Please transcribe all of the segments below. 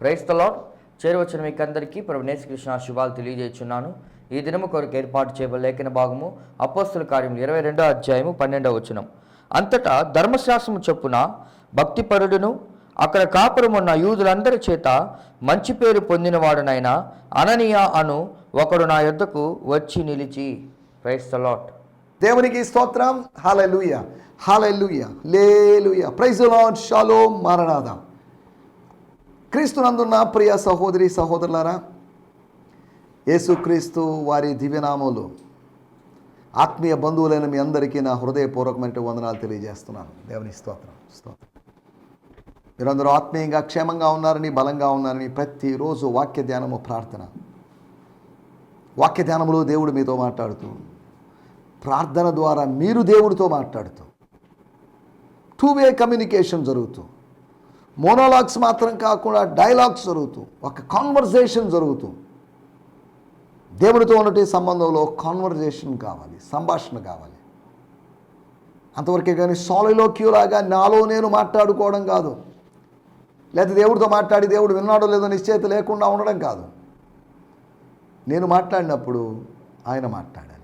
క్రైస్తలో చేరువచ్చిన మీకు అందరికీ ప్రభు నేసుకృష్ణ శుభాలు తెలియజేస్తున్నాను ఈ దినము కొరకు ఏర్పాటు చేయబడిన లేఖన భాగము అపోస్తుల కార్యములు ఇరవై రెండో అధ్యాయము పన్నెండవ వచనం. అంతటా ధర్మశాస్త్రము చొప్పున భక్తిపరుడును అక్కడ కాపురం ఉన్న యూదులందరి చేత మంచి పేరు పొందినవాడునైన అననీయ అను ఒకడు నా యొద్దకు వచ్చి నిలిచి. క్రైస్తలాట్ దేవునికి స్తోత్రం. హాలూయ హాలూయ లేలుయ ప్రైజ్ లాట్ షాలో మారనాథ. క్రీస్తునందున్న ప్రియ సహోదరి సహోదరులారా యేసుక్రీస్తు వారి దివ్యనామములు ఆత్మీయ బంధువులైన మీ అందరికీ నా హృదయపూర్వకమైన వందనాలు తెలియజేస్తున్నాను. దేవుని స్తోత్రం స్తోత్రం. మీరందరూ ఆత్మీయంగా క్షేమంగా ఉన్నారని బలంగా ఉన్నారని ప్రతిరోజు వాక్య ధ్యానము ప్రార్థన. వాక్య ధ్యానములో దేవుడు మీతో మాట్లాడుతూ ప్రార్థన ద్వారా మీరు దేవుడితో మాట్లాడుతూ టూ వే కమ్యూనికేషన్ జరుగుతూ మోనోలాగ్స్ మాత్రం కాకుండా డైలాగ్స్ జరుగుతూ ఒక కాన్వర్జేషన్ జరుగుతూ. దేవుడితో ఉన్నటి సంబంధంలో కాన్వర్జేషన్ కావాలి సంభాషణ కావాలి. అంతవరకే కానీ సాలిలోక్యులాగా నాలో నేను మాట్లాడుకోవడం కాదు. లేదా దేవుడితో మాట్లాడి దేవుడు విన్నాడో లేదో నిశ్చయిత లేకుండా ఉండడం కాదు. నేను మాట్లాడినప్పుడు ఆయన మాట్లాడాలి.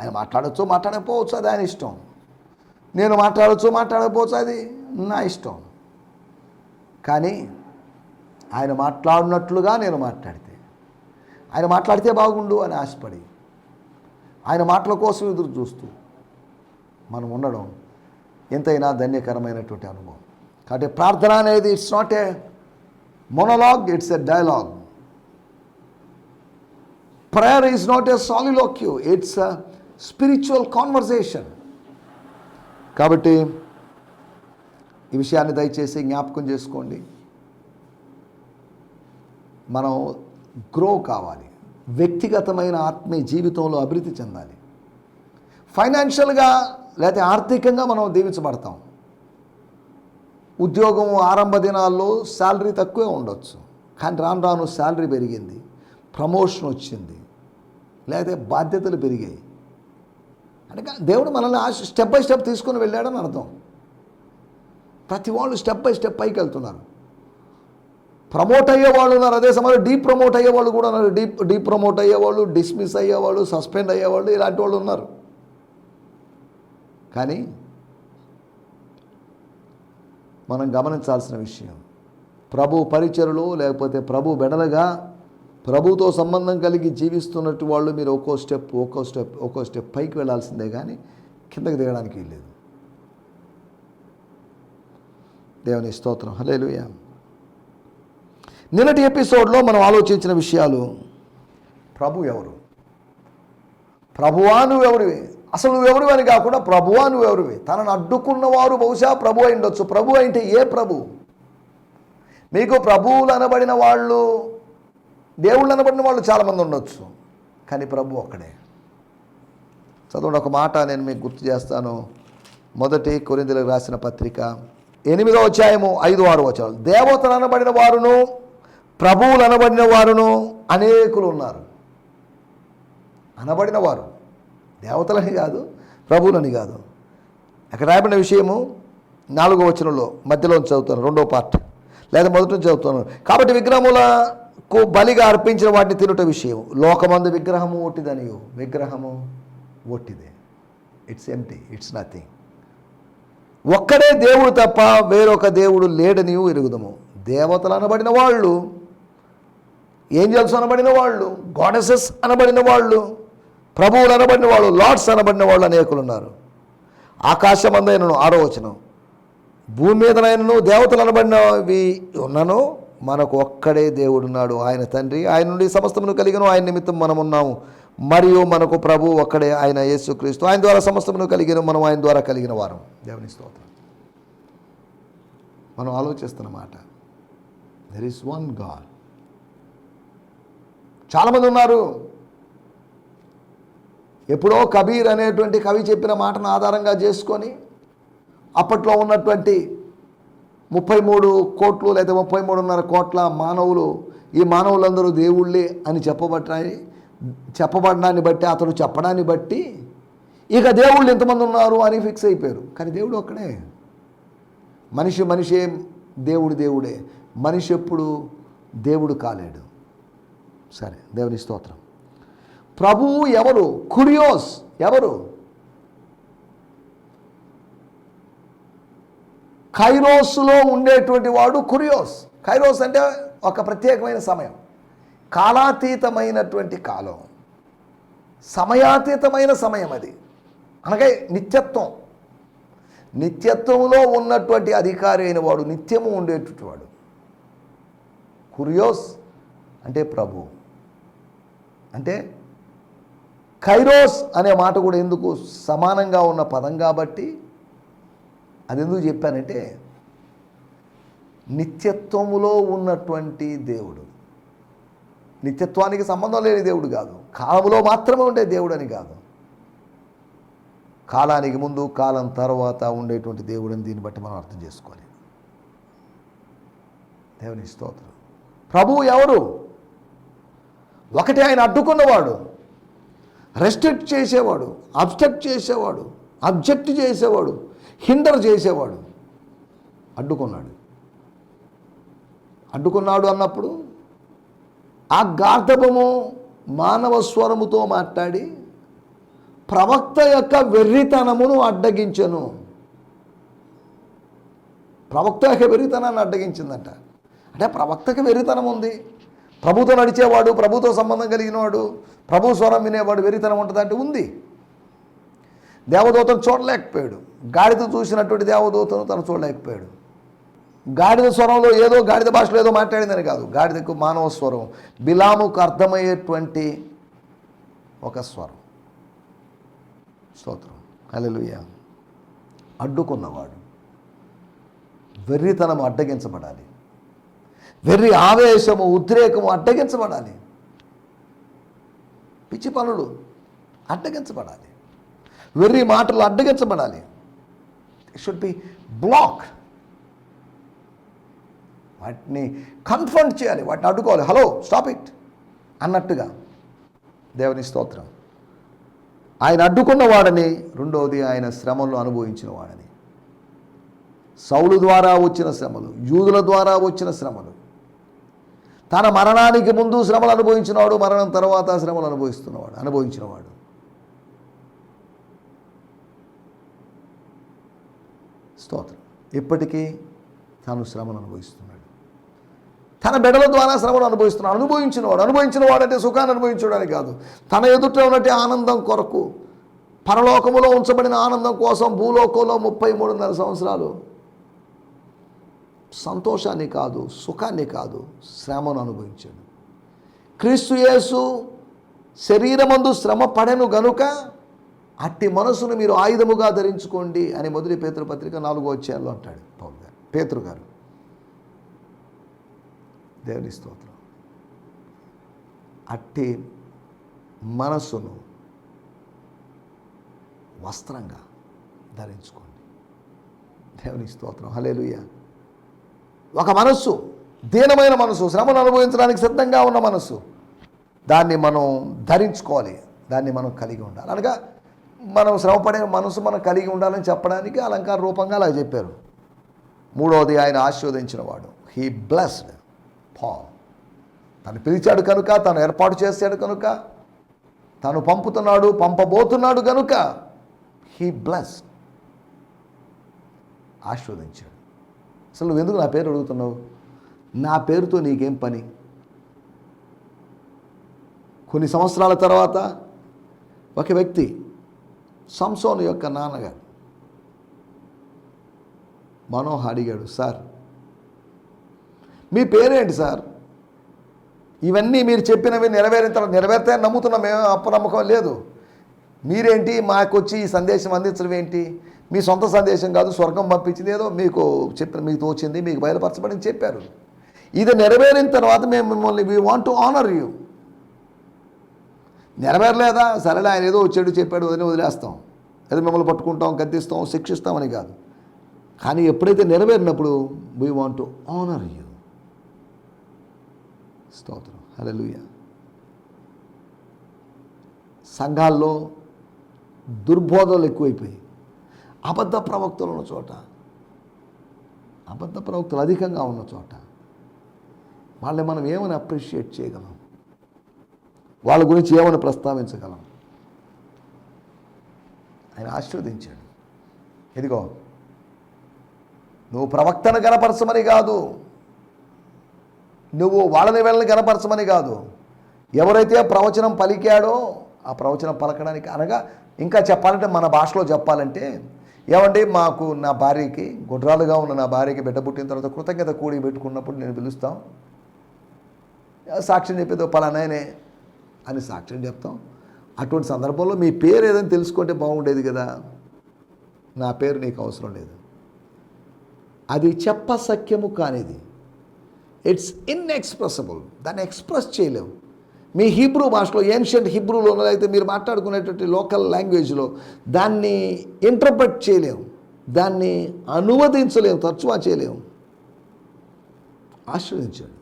ఆయన మాట్లాడచ్చు మాట్లాడకపోవచ్చు అది ఆయన ఇష్టం. నేను మాట్లాడచ్చు మాట్లాడకపోవచ్చు అది నా ఇష్టం. కానీ ఆయన మాట్లాడినట్లుగా నేను మాట్లాడితే. ఆయన మాట్లాడితే బాగుండు అని ఆశపడి. ఆయన మాటల కోసం ఎదురు చూస్తూ మనం ఉండడం ఎంతైనా ధన్యకరమైనటువంటి అనుభవం. కాబట్టి ప్రార్థన అనేది it's not a monologue it's a dialogue prayer is not a soliloquy it's a spiritual conversation కాబట్టి ఈ విషయాన్ని దయచేసి జ్ఞాపకం చేసుకోండి. మనం గ్రో కావాలి. వ్యక్తిగతమైన ఆత్మీయ జీవితంలో అభివృద్ధి చెందాలి. ఫైనాన్షియల్గా లేకపోతే ఆర్థికంగా మనం దీవించబడతాం. ఉద్యోగం ఆరంభ దినాల్లో శాలరీ తక్కువే ఉండొచ్చు. కానీ రాను రాను శాలరీ పెరిగింది. ప్రమోషన్ వచ్చింది. లేకపోతే బాధ్యతలు పెరిగాయి. అంటే దేవుడు మనల్ని స్టెప్ బై స్టెప్ తీసుకొని వెళ్ళాడని అర్థం. ప్రతి వాళ్ళు స్టెప్ బై స్టెప్ పైకి వెళ్తున్నారు. ప్రమోట్ అయ్యే వాళ్ళు ఉన్నారు. అదే సమయంలో డీ ప్రమోట్ అయ్యే వాళ్ళు కూడా ఉన్నారు. డీ డీ ప్రమోట్ అయ్యేవాళ్ళు డిస్మిస్ అయ్యేవాళ్ళు సస్పెండ్ అయ్యేవాళ్ళు ఇలాంటి వాళ్ళు ఉన్నారు. కానీ మనం గమనించాల్సిన విషయం ప్రభు పరిచరులు లేకపోతే ప్రభు బెడలగా ప్రభుతో సంబంధం కలిగి జీవిస్తున్నట్టు వాళ్ళు మీరు ఒక్కో స్టెప్ ఒక్కో స్టెప్ ఒక్కో స్టెప్ పైకి వెళ్ళాల్సిందే కానీ కిందకి దిగడానికి లేదు దేవుని స్తోత్రం. హలేలుయ నిన్నటి ఎపిసోడ్లో మనం ఆలోచించిన విషయాలు ప్రభు ఎవరు? ప్రభువా నువ్వెవరివి? అసలు నువ్వెవరివి అని కాకుండా ప్రభువా నువ్వెవరివి? తనను అడ్డుకున్నవారు బహుశా ప్రభు అయి ఉండొచ్చు. ప్రభు అంటే ఏ ప్రభు? మీకు ప్రభువులు అనబడిన వాళ్ళు దేవుళ్ళు అనబడిన వాళ్ళు చాలామంది ఉండొచ్చు. కానీ ప్రభు ఒక్కడే. చదవండి ఒక మాట నేను మీకు గుర్తు చేస్తాను. మొదటి కొరిందులకు రాసిన పత్రిక ఎనిమిదో అధ్యాయము ఐదు ఆరు వచనాలు. దేవతలు అనబడిన వారును ప్రభువులు అనబడిన వారును అనేకులు ఉన్నారు. అనబడిన వారు. దేవతలని కాదు ప్రభువులని కాదు. అక్కడ రాయబడిన విషయము నాలుగో వచనంలో మధ్యలో చదువుతాను రెండో పార్ట్. లేదా మొదటి నుంచి చదువుతాను. కాబట్టి విగ్రహములకు బలిగా అర్పించిన వాటిని తినుట విషయం లోకమందు విగ్రహము ఒట్టిదనియు. విగ్రహము ఒట్టిదే. ఇట్స్ ఎంటీ ఇట్స్ నథింగ్ ఒక్కడే దేవుడు తప్ప వేరొక దేవుడు లేడని ఎరుగుదము. దేవతలు అనబడిన వాళ్ళు ఏంజల్స్ అనబడిన వాళ్ళు గాడెసెస్ అనబడిన వాళ్ళు ప్రభువులు అనబడిన వాళ్ళు లార్డ్స్ అనబడిన వాళ్ళు అనేకులు ఉన్నారు ఆకాశమందైనను ఆరో వచనం. భూమి మీదనైనను దేవతలు అనబడినవి ఉన్నను మనకు ఒక్కడే దేవుడున్నాడు. ఆయన తండ్రి ఆయన నుండి సమస్తమును కలిగిన ఆయన నిమిత్తం మనం ఉన్నాము మరియు మనకు ప్రభు ఒక్కడే ఆయన యేసుక్రీస్తు. ఆయన ద్వారా సమస్తమును కలిగిన మనం ఆయన ద్వారా కలిగిన వారం. దేవుని స్తోత్రం. మనం ఆలోచిస్తున్న మాట దెర్ ఇస్ వన్ గాడ్ చాలామంది ఉన్నారు ఎప్పుడో కబీర్ అనేటువంటి కవి చెప్పిన మాటను ఆధారంగా చేసుకొని అప్పట్లో ఉన్నటువంటి ముప్పై మూడు కోట్లు లేదా ముప్పై మూడున్నర కోట్ల మానవులు ఈ మానవులందరూ దేవుళ్ళే అని చెప్పబట్టాయి. చెప్పబడడాన్ని బట్టి అతడు చెప్పడాన్ని బట్టి ఇక దేవుళ్ళు ఎంతమంది ఉన్నారు అని ఫిక్స్ అయిపోయారు. కానీ దేవుడు ఒక్కడే. మనిషి మనిషే దేవుడు దేవుడే. మనిషి ఎప్పుడు దేవుడు కాలేడు. సరే దేవుని స్తోత్రం. ప్రభువు ఎవరు? కురియోస్ ఎవరు? కైరోస్లో ఉండేటువంటి వాడు కురియోస్. ఖైరోస్ అంటే ఒక ప్రత్యేకమైన సమయం. కాలాతీతమైనటువంటి కాలం. సమయాతీతమైన సమయం అది. అనగా నిత్యత్వం. నిత్యత్వంలో ఉన్నటువంటి అధికారి అయిన వాడు నిత్యము ఉండేటువంటి వాడు. కురియోస్ అంటే ప్రభు. అంటే కైరోస్ అనే మాట కూడా ఎందుకు సమానంగా ఉన్న పదం కాబట్టి అది ఎందుకు చెప్పానంటే నిత్యత్వములో ఉన్నటువంటి దేవుడు నిత్యత్వానికి సంబంధం లేని దేవుడు కాదు. కాలములో మాత్రమే ఉండే దేవుడు అని కాదు. కాలానికి ముందు కాలం తర్వాత ఉండేటువంటి దేవుడని దీన్ని బట్టి మనం అర్థం చేసుకోవాలి. దేవుని స్తోత్రం. ప్రభువు ఎవరు? ఒకటి ఆయన అడ్డుకున్నవాడు. రెస్ట్రిక్ట్ చేసేవాడు అబ్స్ట్రక్ట్ చేసేవాడు అబ్జెక్ట్ చేసేవాడు హిండర్ చేసేవాడు. అడ్డుకున్నాడు. అడ్డుకున్నాడు అన్నప్పుడు ఆ గార్ధపము మానవ స్వరముతో మాట్లాడి ప్రవక్త యొక్క వెర్రితనమును అడ్డగించను. ప్రవక్త యొక్క వెర్రితనాన్ని అడ్డగించిందంట. అంటే ప్రవక్తకి వెర్రితనం ఉంది. ప్రభుతో నడిచేవాడు ప్రభుతో సంబంధం కలిగిన వాడు ప్రభు స్వరం వినేవాడు వెర్రితనం ఉంటుందంటే ఉంది. దేవదూతను చూడలేకపోయాడు. గాడితో చూసినటువంటి దేవదూతను తను చూడలేకపోయాడు. గాడిద స్వరంలో ఏదో గాడిద భాషలో ఏదో మాట్లాడిందని కాదు. గాడిదకు మానవ స్వరం. బిలాముకు అర్థమయ్యేటువంటి ఒక స్వరం. స్తోత్రం. హల్లెలూయ. అడ్డుకున్నవాడు. వెర్రితనం అడ్డగించబడాలి. వెర్రి ఆవేశము ఉద్రేకము అడ్డగించబడాలి. పిచ్చి పనులు అడ్డగించబడాలి. వెర్రి మాటలు అడ్డగించబడాలి. షుడ్ బి బ్లాక్ వాటిని కన్ఫ్రంట్ చేయాలి వాటిని అడ్డుకోవాలి. హలో స్టాప్ ఇట్ అన్నట్టుగా దేవుని స్తోత్రం. ఆయన అడ్డుకున్న వాడని రెండవది ఆయన శ్రమలను అనుభవించిన వాడని. సౌలు ద్వారా వచ్చిన శ్రమలు యూదుల ద్వారా వచ్చిన శ్రమలు. తన మరణానికి ముందు శ్రమలు అనుభవించినవాడు మరణం తర్వాత శ్రమలు అనుభవిస్తున్నవాడు అనుభవించినవాడు. స్తోత్రం. ఇప్పటికీ తాను శ్రమను అనుభవిస్తున్నాడు. తన బిడ్డల ద్వారా శ్రమను అనుభవిస్తున్నాడు. అనుభవించినవాడు. అనుభవించిన వాడంటే సుఖాన్ని అనుభవించడానికి కాదు. తన ఎదుట ఉన్నట్టు ఆనందం కొరకు పరలోకములో ఉంచబడిన ఆనందం కోసం భూలోకంలో ముప్పై మూడున్నర సంవత్సరాలు సంతోషాన్ని కాదు సుఖాన్ని కాదు శ్రమను అనుభవించాడు. క్రీస్తు యేసు శరీరమందు శ్రమ పడెను గనుక అట్టి మనసును మీరు ఆయుధముగా ధరించుకోండి అని మొదటి పేతృపత్రిక నాలుగో వచ్చేయాలో అంటాడు పౌల్ గారు. పేతృగారు దేవుని స్తోత్రం. అట్టి మనస్సును వస్త్రంగా ధరించుకోండి. దేవుని స్తోత్రం. హలేలుయ్య ఒక మనస్సు దీనమైన మనసు శ్రమను అనుభవించడానికి సిద్ధంగా ఉన్న మనస్సు దాన్ని మనం ధరించుకోవాలి. దాన్ని మనం కలిగి ఉండాలి. అనగా మనం శ్రమపడే మనసు మనం కలిగి ఉండాలని చెప్పడానికి అలంకార రూపంగా అలా చెప్పారు. మూడవది ఆయన ఆశీర్వదించిన వాడు హీ బ్లెస్డ్ పాల్. తను పిలిచాడు కనుక తను ఏర్పాటు చేశాడు కనుక తను పంపుతున్నాడు పంపబోతున్నాడు కనుక హీ బ్లెస్ ఆశీర్వదించాడు. అసలు నువ్వు ఎందుకు నా పేరు అడుగుతున్నావు? నా పేరుతో నీకేం పని? కొన్ని సంవత్సరాల తర్వాత ఒక వ్యక్తి సంసోను యొక్క నాన్నగారు మనోహ అడిగాడు సార్ మీ పేరేంటి సార్? ఇవన్నీ మీరు చెప్పినవి నెరవేరిన తర్వాత నెరవేరుతాయని నమ్ముతున్నాం మేము అప్పనమ్మకం లేదు. మీరేంటి? మాకు వచ్చి ఈ సందేశం అందించడం ఏంటి? మీ సొంత సందేశం కాదు స్వర్గం పంపించింది. ఏదో మీకు చెప్పిన మీకు తోచింది మీకు బయలుపరచబడింది చెప్పారు. ఇది నెరవేరిన తర్వాత మేము మిమ్మల్ని we want to honour you నెరవేరలేదా? సరేలే ఆయన ఏదో వచ్చాడు చెప్పాడు అని వదిలేస్తాం. ఏదో మిమ్మల్ని పట్టుకుంటాం గద్దిస్తాం శిక్షిస్తామని కాదు. కానీ ఎప్పుడైతే నెరవేరినప్పుడు we want to honour you స్తోత్రం. హలలుయ సంఘాల్లో దుర్బోధలు ఎక్కువైపోయి అబద్ధ ప్రవక్తలు ఉన్న చోట అబద్ధ ప్రవక్తలు అధికంగా ఉన్న చోట వాళ్ళని మనం ఏమని అప్రిషియేట్ చేయగలం? వాళ్ళ గురించి ఏమని ప్రస్తావించగలం? ఆయన ఆశీర్వదించాడు. ఇదిగో నువ్వు ప్రవక్తను కనపరచమని కాదు నువ్వు వాళ్ళని వీళ్ళని కనపరచమని కాదు. ఎవరైతే ప్రవచనం పలికాడో ఆ ప్రవచనం పలకడానికి అనగా ఇంకా చెప్పాలంటే మన భాషలో చెప్పాలంటే ఏమండి మాకు నా భార్యకి గుడ్రాలుగా ఉన్న నా భార్యకి బిడ్డ పుట్టిన తర్వాత కృతజ్ఞత కూడి పెట్టుకున్నప్పుడు నేను పిలుస్తాం. సాక్ష్యం చెప్పేదో పలానాయనే అని సాక్ష్యం చెప్తాం. అటువంటి సందర్భంలో మీ పేరు ఏదని తెలుసుకుంటే బాగుండేది కదా. నా పేరు నీకు అవసరం లేదు. అది చెప్పసఖ్యము కానిది. ఇట్స్ ఇన్ఎక్స్ప్రెసబుల్ దాన్ని ఎక్స్ప్రెస్ చేయలేము మీ హీబ్రూ భాషలో ఏన్షియంట్ హీబ్రూలో అయితే మీరు మాట్లాడుకునేటువంటి లోకల్ లాంగ్వేజ్లో దాన్ని ఇంటర్ప్రెట్ చేయలేము దాన్ని అనువదించలేము తర్చువా చేయలేము ఆశ్రయించాడు.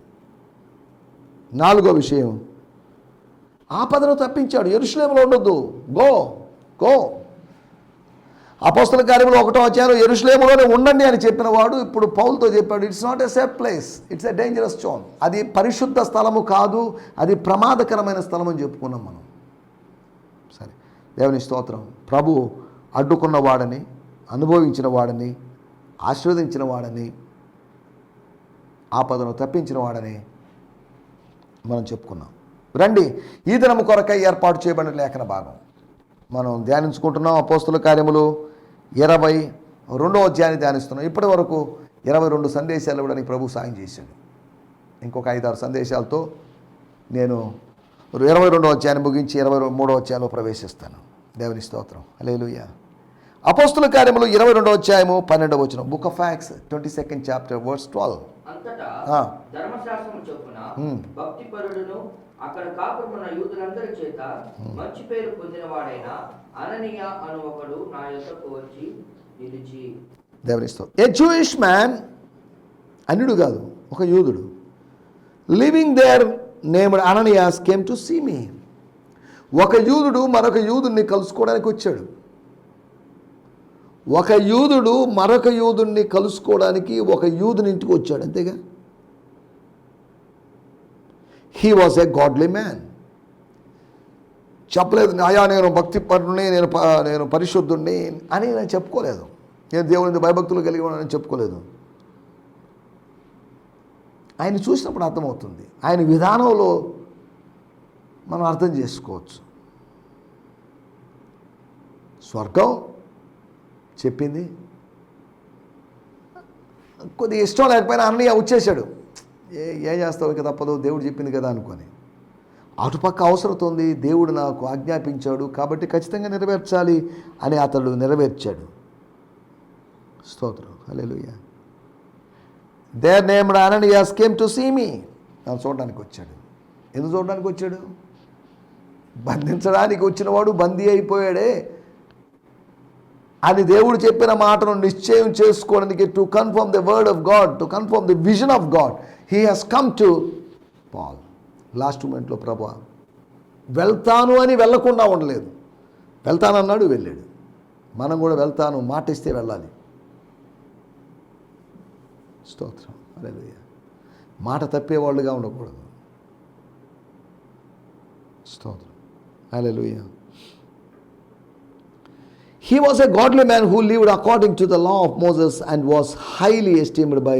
నాలుగో విషయం. ఆపదను తప్పించాడు. ఎరుషులేములో ఉండొద్దు. గో గో అపోస్తల కార్యంలో ఒకటో వచ్చారు ఎరుషులేములోనే ఉండండి అని చెప్పిన వాడు ఇప్పుడు పౌల్తో చెప్పాడు it's not a safe place it's a dangerous stone అది పరిశుద్ధ స్థలము కాదు అది ప్రమాదకరమైన స్థలం అని చెప్పుకున్నాం మనం. సరే దేవుని స్తోత్రం. ప్రభు అడ్డుకున్న వాడని అనుభవించిన వాడని ఆశీర్వదించిన వాడని ఆపదను తప్పించిన వాడని మనం చెప్పుకున్నాం. రండి ఈ దినము కొరకై ఏర్పాటు చేయబడిన లేఖన భాగం. మనం ధ్యానించుకుంటున్నాం అపోస్తుల కార్యములు. ఇరవై రెండో అధ్యాయాన్ని ధ్యానిస్తున్నాం. ఇప్పటి వరకు ఇరవై రెండు సందేశాలు ఇవ్వడానికి ప్రభు సాయం చేశాడు. ఇంకొక ఐదారు సందేశాలతో నేను ఇరవై రెండో అధ్యాయాన్ని ముగించి ఇరవై మూడో అధ్యాయంలో ప్రవేశిస్తాను. దేవుని స్తోత్రం. అలేలుయ్య అపోస్తుల కార్యములు ఇరవై రెండో అధ్యాయము పన్నెండవ వచ్చిన book of fax twenty second chapter words twelve. అక్కడ కాపురున్న యూదులందరి చేత మంచి పేరు పొందినవాడైన అననీయ అను ఒకడు నా యొద్దకు వచ్చి నిలిచి. దేవుని స్తోత్రం. ఏ జూయిష్ మ్యాన్ అన్యుడు కాదు ఒక యూదుడు. Living there named Ananias came to see me ఒక యూదుడు మరొక యూదుని కలుసుకోవడానికి వచ్చాడు. ఒక యూదుడు మరొక యూదుని కలుసుకోవడానికి ఒక యూదుని ఇంటికి వచ్చాడు అంతేగా? He was a godly man చెప్పలేదు అయ్యా నేను భక్తి పరుణ్ణి నేను ప- నేను పరిశుద్ధుణ్ణి అని నేను చెప్పుకోలేదు. నేను దేవుని భయభక్తులు కలిగి ఉన్నానని చెప్పుకోలేదు. ఆయన చూసినప్పుడు అర్థమవుతుంది. ఆయన విధానంలో మనం అర్థం చేసుకోవచ్చు. స్వర్గం చెప్పింది. కొద్దిగా ఇష్టం లేకపోయినా అన్నయ్య వచ్చేసాడు ఏ ఏం చేస్తావు ఇక తప్పదు దేవుడు చెప్పింది కదా అనుకొని. అటుపక్క అవసరం ఉంది దేవుడు నాకు ఆజ్ఞాపించాడు కాబట్టి ఖచ్చితంగా నెరవేర్చాలి అని అతడు నెరవేర్చాడు. స్తోత్రం. Hallelujah there named Ananias came to see me నన్ను చూడడానికి వచ్చాడు. ఎందుకు చూడడానికి వచ్చాడు? బంధించడానికి వచ్చినవాడు బందీ అయిపోయాడే. అది దేవుడు చెప్పిన మాటను నిశ్చయం చేసుకోవడానికి to confirm the word of God to confirm the vision of God he has come to Paul last మూమెంట్లో ప్రభా వెళ్తాను అని వెళ్ళకుండా ఉండలేదు. వెళ్తానన్నాడు వెళ్ళాడు. మనం కూడా వెళ్తాను మాట ఇస్తే వెళ్ళాలి. స్తోత్రం. అలెలుయ మాట తప్పేవాళ్ళుగా ఉండకూడదు. స్తోత్రం. అలెలుయ్యా He was a godly man who lived according to the law of Moses and was highly esteemed by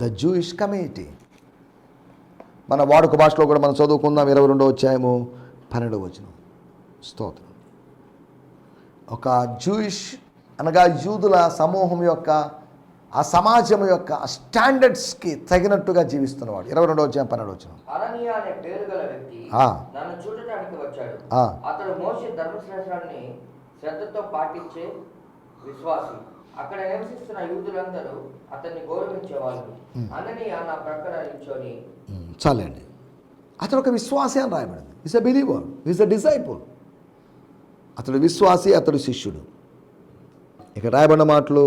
the Jewish community. మన వాడుక భాషలో కూడా మనం చదువుకుందాం ఇరవై రెండో అధ్యాయము పన్నెండవ వచనం. స్తోత్రం. ఒక జూయిష్ అనగా యూదుల సమూహం యొక్క ఆ సమాజం యొక్క స్టాండర్డ్స్కి తగినట్టుగా జీవిస్తున్నవాడు. ఇరవై రెండో అధ్యాయం పన్నెండు వచ్చిన శ్రద్ధతో పాటించే విశ్వాసి. అక్కడ నివసిస్తున్న యూదులందరూ అతన్ని గౌరవించేవాళ్ళు. అననీయ నా ప్రక్కన నిల్చొని చాలండి. అతడు ఒక విశ్వాసి అని రాయబడింది. Is a believer is a disciple అతడు విశ్వాసి అతడు శిష్యుడు. ఇక రాయబడిన మాటలు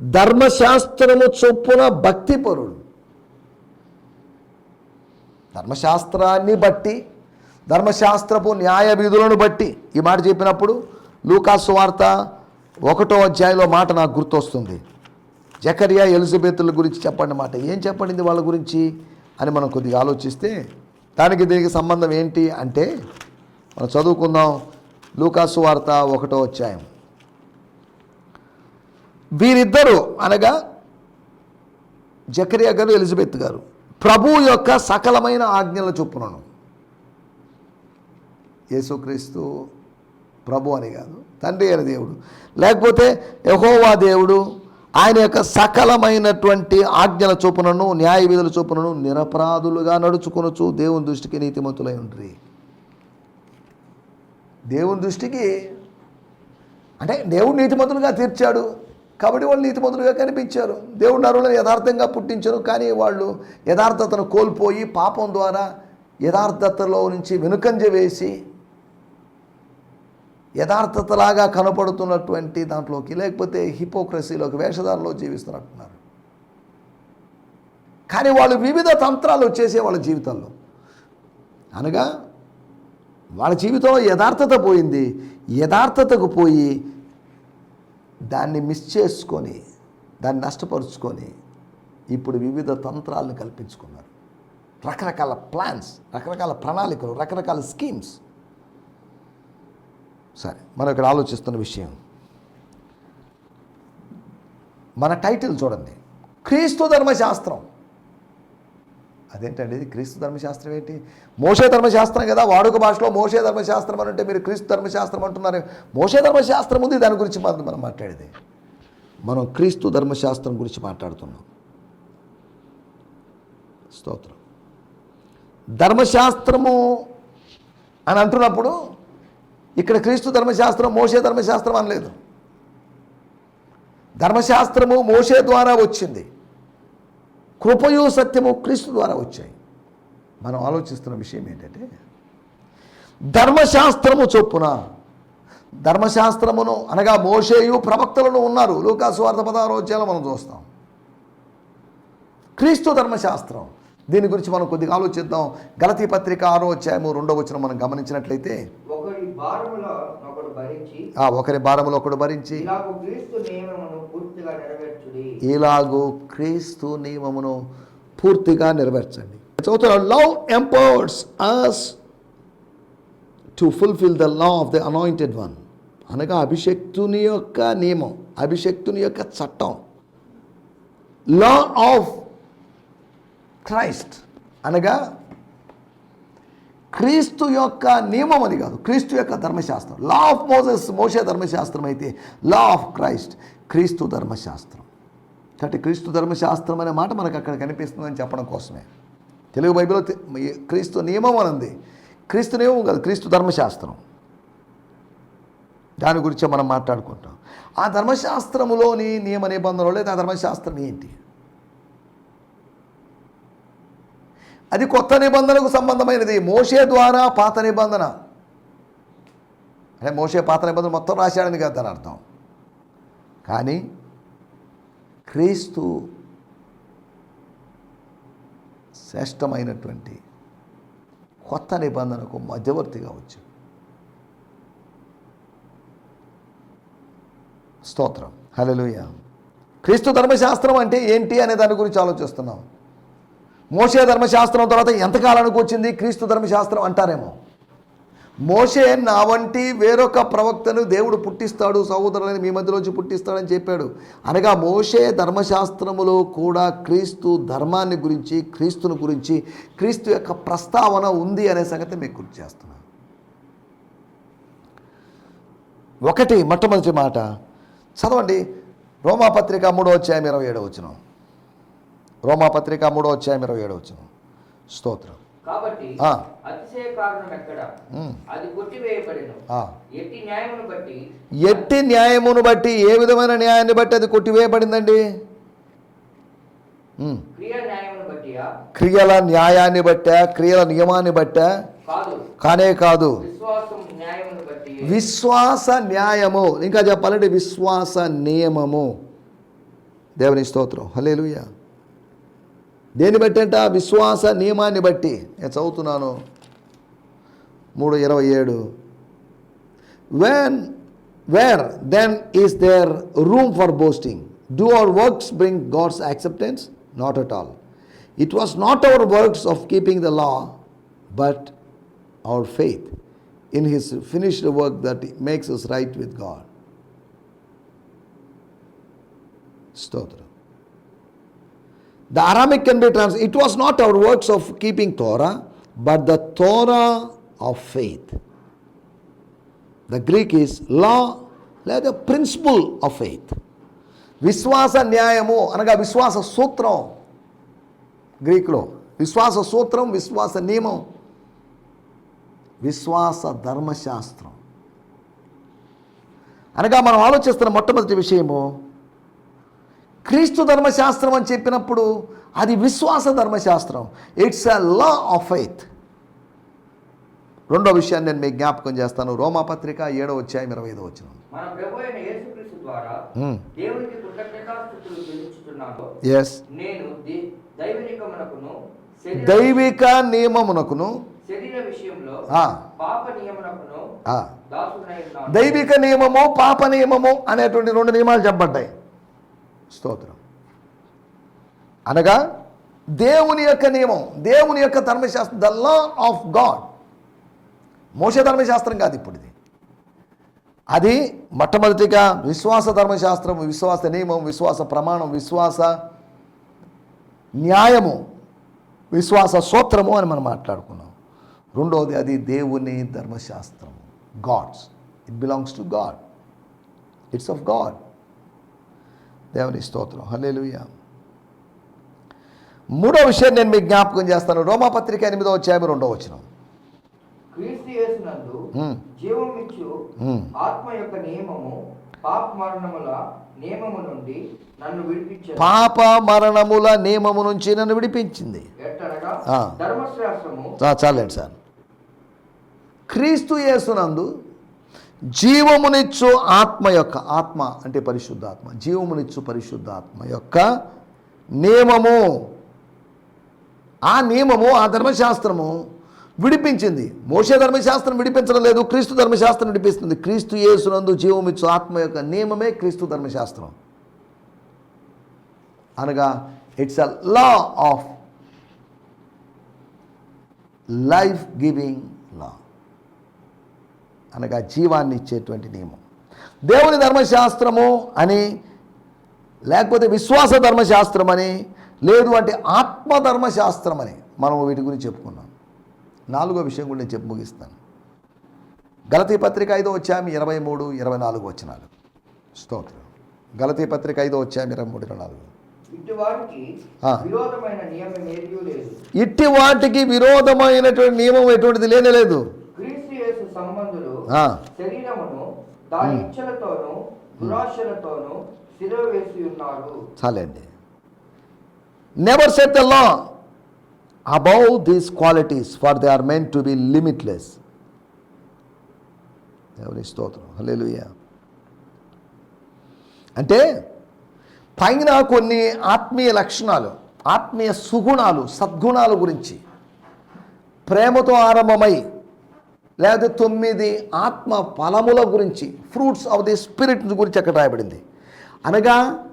ధర్మశాస్త్రము చొప్పున భక్తిపరుడు ధర్మశాస్త్రాన్ని బట్టి ధర్మశాస్త్రపు న్యాయ విధులను బట్టి ఈ మాట చెప్పినప్పుడు లూకాసు వార్త ఒకటో అధ్యాయంలో మాట నాకు గుర్తొస్తుంది. జకరియా ఎలిజబెత్ల గురించి చెప్పండి మాట. ఏం చెప్పండి వాళ్ళ గురించి? అని మనం కొద్దిగా ఆలోచిస్తే దానికి దీనికి సంబంధం ఏంటి అంటే మనం చదువుకుందాం లూకాసు వార్త ఒకటో అధ్యాయం. వీరిద్దరూ అనగా జకరియా గారు ఎలిజబెత్ గారు ప్రభు యొక్క సకలమైన ఆజ్ఞల చొప్పునను యేసుక్రీస్తు ప్రభు అని కాదు తండ్రి అయిన దేవుడు. లేకపోతే యహోవా దేవుడు ఆయన యొక్క సకలమైనటువంటి ఆజ్ఞల చూపునను న్యాయ విధుల చూపునను నిరపరాధులుగా నడుచుకొనొచ్చు దేవుని దృష్టికి నీతిమంతులై ఉండ్రి. దేవుని దృష్టికి అంటే దేవుడు నీతిమంతులుగా తీర్చాడు కాబట్టి వాళ్ళు నీతిమంతులుగా కనిపించారు. దేవుడు నరులను యథార్థంగా పుట్టించారు కానీ వాళ్ళు యథార్థతను కోల్పోయి పాపం ద్వారా యథార్థతలో నుంచి వెనుకంజ వేసి యథార్థతలాగా కనపడుతున్నటువంటి దాంట్లోకి లేకపోతే హిపోక్రసీలోకి వేషధారలో జీవిస్తున్నట్టున్నారు. కానీ వాళ్ళు వివిధ తంత్రాలు వచ్చేసే వాళ్ళ జీవితంలో అనగా వాళ్ళ జీవితంలో యథార్థత పోయింది. యథార్థతకు పోయి దాన్ని మిస్ చేసుకొని దాన్ని నష్టపరుచుకొని ఇప్పుడు వివిధ తంత్రాలను కల్పించుకున్నారు. రకరకాల ప్లాన్స్ రకరకాల ప్రణాళికలు రకరకాల స్కీమ్స్. సరే మనం ఇక్కడ ఆలోచిస్తున్న విషయం. మన టైటిల్ చూడండి. క్రీస్తు ధర్మశాస్త్రం. అదేంటండి? ఇది క్రీస్తు ధర్మశాస్త్రం ఏంటి? మోసే ధర్మశాస్త్రం కదా? వాడుక భాషలో మోసే ధర్మశాస్త్రం అని అంటే మీరు క్రీస్తు ధర్మశాస్త్రం అంటున్నారు. మోసే ధర్మశాస్త్రం ఉంది దాని గురించి మనం మనం మాట్లాడేది. మనం క్రీస్తు ధర్మశాస్త్రం గురించి మాట్లాడుతున్నాం. స్తోత్రం. ధర్మశాస్త్రము అని అంటున్నప్పుడు ఇక్కడ క్రీస్తు ధర్మశాస్త్రం మోషే ధర్మశాస్త్రం అనలేదు. ధర్మశాస్త్రము మోషే ద్వారా వచ్చింది. కృపయు సత్యము క్రీస్తు ద్వారా వచ్చాయి. మనం ఆలోచిస్తున్న విషయం ఏంటంటే ధర్మశాస్త్రము చొప్పున ధర్మశాస్త్రమును అనగా మోషేయు ప్రవక్తలను ఉన్నారు. లూకాసు వార్త పదహారో మనం చూస్తాం. క్రీస్తు ధర్మశాస్త్రం దీని గురించి మనం కొద్దిగా ఆలోచిద్దాం. గలతీ పత్రిక ఆరో అధ్యాయము రెండో వచ్చిన మనం గమనించినట్లయితే ఒకరి భారములో ఒకడు భరించి ఆ ఒకరి భారములు ఒకడు భరించి ఇలాగ క్రీస్తు నియమమును పూర్తిగా నెరవేర్చుడి. Love empowers us to fulfil the law of the anointed one అనగా అభిషక్తుని యొక్క నియమం అభిషక్తుని యొక్క చట్టం. లా ఆఫ్ క్రైస్ట్ అనగా క్రీస్తు యొక్క నియమం అది కాదు. క్రీస్తు యొక్క ధర్మశాస్త్రం. లా ఆఫ్ మోసెస్ మోసే ధర్మశాస్త్రం అయితే లా ఆఫ్ క్రైస్ట్ క్రీస్తు ధర్మశాస్త్రం. కాబట్టి క్రీస్తు ధర్మశాస్త్రం అనే మాట మనకు అక్కడ కనిపిస్తుందని చెప్పడం కోసమే. తెలుగు బైబిల్లో క్రీస్తు నియమం అని ఉంది. క్రీస్తు నియమం కాదు క్రీస్తు ధర్మశాస్త్రం. దాని గురించే మనం మాట్లాడుకుంటాం. ఆ ధర్మశాస్త్రములోని నియమ నిబంధనలు లేదా ఆ ధర్మశాస్త్రం ఏంటి? అది కొత్త నిబంధనకు సంబంధమైనది. మోషే ద్వారా పాత నిబంధన. అంటే మోషే పాత నిబంధన మొత్తం రాశాడని కదా దాని అర్థం. కానీ క్రీస్తు శ్రేష్టమైనటువంటి కొత్త నిబంధనకు మధ్యవర్తిగా వచ్చాడు. స్తోత్రం. హలలుయ క్రీస్తు ధర్మశాస్త్రం అంటే ఏంటి అనే దాని గురించి ఆలోచిస్తున్నాం. మోషే ధర్మశాస్త్రం తర్వాత ఎంతకాలానికి వచ్చింది? క్రీస్తు ధర్మశాస్త్రం అంటారేమో. మోషే నా వంటి వేరొక ప్రవక్తను దేవుడు పుట్టిస్తాడు సహోదరులని మీ మధ్యలోంచి పుట్టిస్తాడని చెప్పాడు. అనగా మోషే ధర్మశాస్త్రములో కూడా క్రీస్తు ధర్మాన్ని గురించి క్రీస్తుని గురించి క్రీస్తు యొక్క ప్రస్తావన ఉంది అనే సంగతి మీకు గుర్తు చేస్తున్నాను ఒకటి మొట్టమొదటి మాట చదవండి. రోమాపత్రిక మూడో అధ్యాయం ఇరవై ఏడవ వచ్చినాం రోమాపత్రిక మూడో అధ్యాయం ఇరవై ఏడవ వచ్చిన స్తోత్రం. కాబట్టి ఆ. అతిశయ కారణం ఎక్కడ? ఉమ్. అది కొట్టివేయబడిన. ఆ. ఎట్టి న్యాయమును బట్టి? ఎట్టి న్యాయమును బట్టి ఏ విధమైన న్యాయాన్ని బట్టి అది కొట్టివేయబడిందండి? క్రియల న్యాయాన్ని బట్టా క్రియల నియమాన్ని బట్టా? కానే కాదు. విశ్వాసం న్యాయము. ఇంకా చెప్పాలంటే విశ్వాస నియమము. దేవుని స్తోత్రం. హల్లెలూయ. దేన్ని బట్టి అంట విశ్వాస నియమాన్ని బట్టి నేను చదువుతున్నాను మూడు ఇరవై ఏడు when where then is there room for boasting do our works bring God's acceptance not at all It was not our works of keeping the law, but our faith in His finished work that makes us right with God. Stotra. The Aramic can be translated, it was not our works of keeping Torah, but the Torah of faith. The Greek is law, లేదా principle of faith విశ్వాస న్యాయము అనగా విశ్వాస సూత్రం గ్రీక్లో విశ్వాస సూత్రం విశ్వాస నియమం విశ్వాస ధర్మశాస్త్రం అనగా మనం ఆలోచిస్తున్న మొట్టమొదటి విషయము క్రీస్తు ధర్మశాస్త్రం అని చెప్పినప్పుడు అది విశ్వాస ధర్మశాస్త్రం. It's a law of faith రెండో విషయాన్ని నేను మీకు జ్ఞాపకం చేస్తాను. రోమాపత్రిక ఏడో అధ్యాయం ఇరవై ఐదో వచ్చిన Hmm. ఎస్ శరీర- దైవిక నియమమునకును దైవిక నియమము పాప నియమము అనేటువంటి రెండు నియమాలు చెప్పబడ్డాయి. స్తోత్రం. అనగా దేవుని యొక్క నియమం దేవుని యొక్క ధర్మశాస్త్రం ద లా ఆఫ్ గాడ్ మోస ధర్మశాస్త్రం కాదు ఇప్పుడు ఇది అది మొట్టమొదటిగా విశ్వాస ధర్మశాస్త్రం విశ్వాస నియమం విశ్వాస ప్రమాణం విశ్వాస న్యాయము విశ్వాస సూత్రము అని మనం మాట్లాడుకున్నాం. రెండవది అది దేవుని ధర్మశాస్త్రం God's it belongs to God it's of God దేవుని స్తోత్రం. హల్లెలూయా. మూడో విషయం నేను మీకు జ్ఞాపకం చేస్తాను. రోమాపత్రిక ఎనిమిదో అధ్యాయం రెండో. ఆత్మ యొక్క నియమము పాప మరణముల నియమము నుండి నన్ను విడిపించాను. పాప మరణముల నియమము నుంచి నన్ను విడిపించింది. ధర్మశాస్త్రము చాలండి సార్. క్రీస్తు యేసునందు జీవమునిచ్చు ఆత్మ యొక్క ఆత్మ అంటే పరిశుద్ధాత్మ జీవమునిచ్చు పరిశుద్ధాత్మ యొక్క నియమము. ఆ నియమము ఆ ధర్మశాస్త్రము విడిపించింది. మోసే ధర్మశాస్త్రం విడిపించడం లేదు క్రీస్తు ధర్మశాస్త్రం విడిపిస్తుంది. క్రీస్తు యేసునందు జీవమిచ్చు ఆత్మ యొక్క నియమమే క్రీస్తు ధర్మశాస్త్రం. అనగా it's a law of life giving law అనగా జీవాన్ని ఇచ్చేటువంటి నియమం. దేవుని ధర్మశాస్త్రము అని లేకపోతే విశ్వాస ధర్మశాస్త్రం అని లేదు అంటే ఆత్మధర్మశాస్త్రం అని మనం వీటి గురించి చెప్పుకున్నాం. నాలుగో విషయం కూడా నేను చెప్పి ముగిస్తాను. గలతీ పత్రిక ఐదో వచ్చాము ఇరవై మూడు ఇరవై నాలుగు వచ్చినాలు స్తోత్రం. గలతీ పత్రిక ఐదో వచ్చాము ఇరవై మూడు ఇరవై నాలుగు. ఇట్టి వాటికి విరోధమైనటువంటి నియమం ఎటువంటిది? లేనే లేదు. శరీరమును దాని ఇచ్చలతోనూ దురాశలతోనూ వేసి ఉన్నారు. చాలండి. Never set the law above these qualities for they are men to be limitless ఎవరి స్తోత్రం. హల్లెలూయా అంటే పైన కొన్ని ఆత్మీయ లక్షణాలు ఆత్మీయ సుగుణాలు సద్గుణాల గురించి ప్రేమతో ఆరంభమై లేదా తొమ్మిది ఆత్మ ఫలముల గురించి ఫ్రూట్స్ ఆఫ్ ది స్పిరిట్ గురించి అక్కడ రాయబడింది? అనగా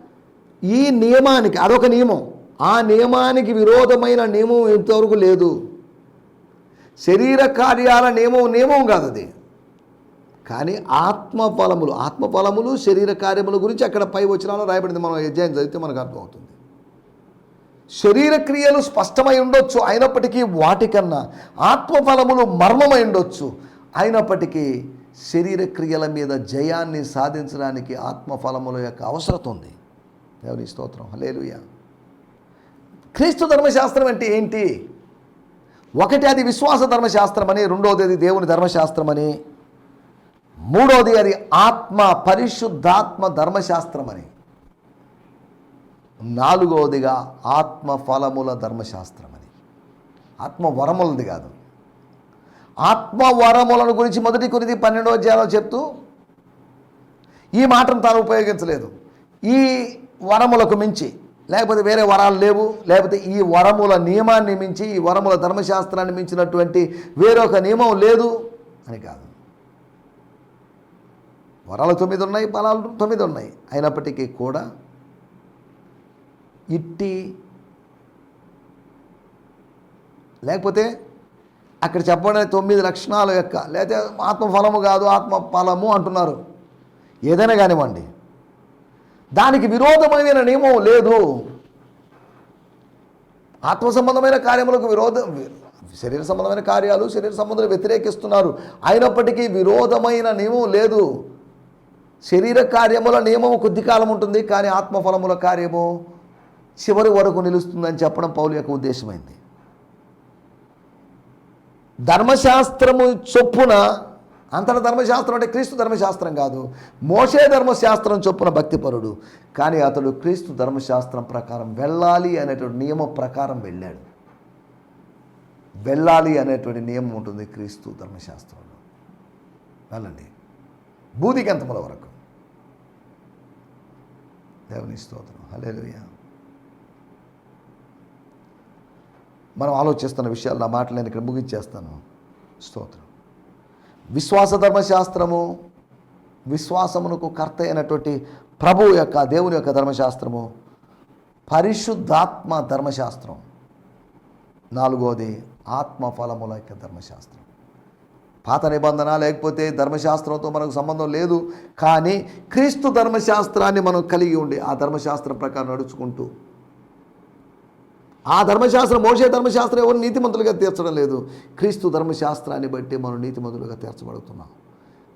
ఈ నియమానికి అదొక నియమం. ఆ నియమానికి విరోధమైన నియమం ఇంతవరకు లేదు. శరీర కార్యాల నియమం నియమం కాదు అది. కానీ ఆత్మ ఫలములు ఆత్మ ఫలములు శరీర కార్యముల గురించి అక్కడ పై వచనాలు రాయబడింది మనం అధ్యాయం చదివితే మనకు అర్థమవుతుంది. శరీర క్రియలు స్పష్టమై ఉండొచ్చు అయినప్పటికీ వాటికన్నా ఆత్మఫలములు మర్మమై ఉండొచ్చు అయినప్పటికీ శరీర క్రియల మీద జయాన్ని సాధించడానికి ఆత్మఫలముల యొక్క అవసరత ఉంది. దేవుని స్తోత్రం. హలేలుయ క్రీస్తు ధర్మశాస్త్రం అంటే ఏంటి? ఒకటి అది విశ్వాస ధర్మశాస్త్రం అని రెండవది అది దేవుని ధర్మశాస్త్రం అని మూడవది అది ఆత్మ పరిశుద్ధాత్మ ధర్మశాస్త్రం అని నాలుగవదిగా ఆత్మఫలముల ధర్మశాస్త్రం అని ఆత్మ వరములది కాదు. ఆత్మ వరములను గురించి మొదటి కొరిది పన్నెండవ అధ్యాయంలో చెప్తూ ఈ మాటను తాను ఉపయోగించలేదు. ఈ వరములకు మించి లేకపోతే వేరే వరాలు లేవు లేకపోతే ఈ వరముల నియమాన్ని మించి ఈ వరముల ధర్మశాస్త్రాన్ని మించినటువంటి వేరొక నియమం లేదు అని కాదు. వరాలు తొమ్మిది ఉన్నాయి ఫలాలు తొమ్మిది ఉన్నాయి. అయినప్పటికీ కూడా ఇట్టి. లేకపోతే అక్కడ చెప్పబడిన తొమ్మిది లక్షణాల యొక్క లేకపోతే ఆత్మఫలము కాదు ఆత్మ ఫలము అంటున్నారు. ఏదైనా కానివ్వండి. దానికి విరోధమైన నియమం లేదు. ఆత్మ సంబంధమైన కార్యములకు విరోధం శరీర సంబంధమైన కార్యాలు శరీర సంబంధాలు వ్యతిరేకిస్తున్నారు. అయినప్పటికీ విరోధమైన నియమం లేదు. శరీర కార్యముల నియమము కొద్ది కాలం ఉంటుంది కానీ ఆత్మఫలముల కార్యము చివరి వరకు నిలుస్తుందని చెప్పడం పౌలు యొక్క ఉద్దేశమైంది. ధర్మశాస్త్రము చొప్పున అంతట ధర్మశాస్త్రం అంటే క్రీస్తు ధర్మశాస్త్రం కాదు మోషే ధర్మశాస్త్రం చొప్పున భక్తిపరుడు కానీ అతడు క్రీస్తు ధర్మశాస్త్రం ప్రకారం వెళ్ళాలి అనేటువంటి నియమం ప్రకారం వెళ్ళాడు. వెళ్ళాలి అనేటువంటి నియమం ఉంటుంది క్రీస్తు ధర్మశాస్త్రంలో. వెళ్ళండి. బూదిగంతముల వరకు. దేవుని స్తోత్రం. హలే మనం ఆలోచిస్తున్న విషయాలు నా మాటలు నేను ఇక్కడ ముగించేస్తాను. స్తోత్రం. విశ్వాస ధర్మశాస్త్రము విశ్వాసమునకు కర్త అయినటువంటి ప్రభు యొక్క దేవుని యొక్క ధర్మశాస్త్రము పరిశుద్ధాత్మ ధర్మశాస్త్రం. నాలుగోది ఆత్మఫలముల యొక్క ధర్మశాస్త్రం. పాత నిబంధన లేకపోతే ధర్మశాస్త్రంతో మనకు సంబంధం లేదు కానీ క్రీస్తు ధర్మశాస్త్రాన్ని మనం కలిగి ఉండి ఆ ధర్మశాస్త్రం ప్రకారం నడుచుకుంటూ ఆ ధర్మశాస్త్రం మోసే ధర్మశాస్త్రం ఎవరు నీతిమంతులుగా తీర్చడం లేదు. క్రీస్తు ధర్మశాస్త్రాన్ని బట్టి మనం నీతిమంతులుగా తీర్చబడుతున్నాం.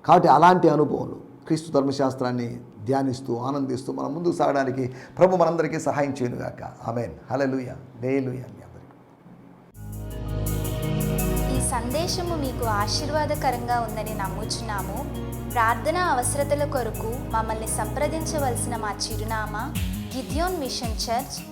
కాబట్టి అలాంటి అనుభవాలు క్రీస్తు ధర్మశాస్త్రాన్ని ధ్యానిస్తూ ఆనందిస్తూ మనం ముందుకు సాగడానికి ప్రభు మనందరికీ సహాయం చేయనుగాక. ఆమెన్. హలలుయ వేలుయ మీ అందరికీ. ఈ సందేశము మీకు ఆశీర్వాదకరంగా ఉందని నమ్ముచున్నాము. ప్రార్థన అవసరతల కొరకు మమ్మల్ని సంప్రదించవలసిన మా చిరునామా గిద్యోన్ మిషన్ చర్చ్